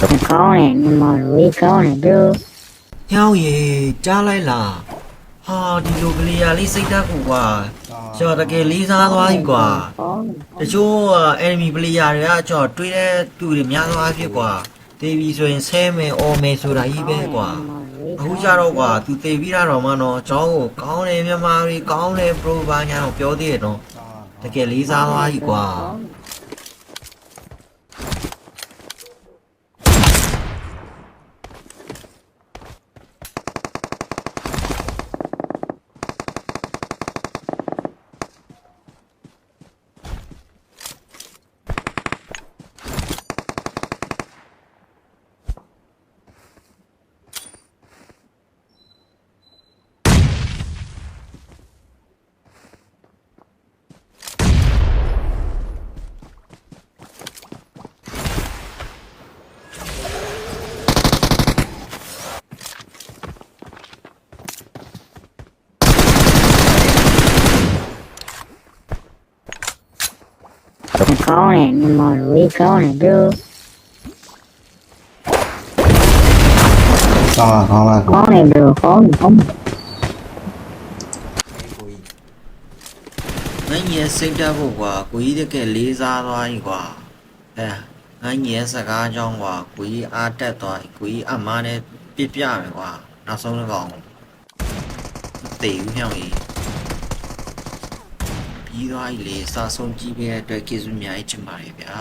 ကောင်းတယ်ညီမတို့ဝေးကောင်းတယ်ဘရိုဟောင်းရေကြားလိုက်လားဟာဒီလိုကလေးရလေးစိတ်ဓာတ်ကိုကွာကျွန်တော်တကယ်လေးစားသွားပြီကွာကောင်းတယ်တချို့ enemy player တွေကကျွန်တော်တွေးတဲ့သူတွေများသောအားဖြင့်ကွာတေးပြီဆိုရင်ဆဲမယ်အော်မယ်ဆိုတာကြီးပဲကွာအခုကြတော့ကွာသူတေးပြီးတာတော့မှတော့ကျောင်းကိုကောင်းတယ်မြန်မာတွေကောင်းတယ် pro ဘာညာတော့ပြောသေးတယ်တော့တကယ်လေးစားသွားပြီကွာ ကောင်းတယ်ညီမတို့ဝေးကောင်းတယ်ဘရိုကောင်းလားကောင်းလားကိုကောင်းတယ်ဘရိုကောင်းတယ်ကောင်းတယ် ငါညီရဲ့စိတ်ဓာတ်ဖို့ကွာကိုကြီးတကယ်လေးစားသွားပြီကွာအဲငါညီရဲ့စကားကြောင်းကွာကိုကြီးအားတက်သွားပြီကိုကြီးအမားနဲ့ပြစ်ပြမယ်ကွာနောက်ဆုံးတစ်ကောင်တေဦးမြောင်ကြီး ပြီးသွားပြီလေစာဆုံးကြည့်ခဲ့တဲ့အတွက်ကျေးဇူးအများကြီးတင်ပါတယ်ဗျာ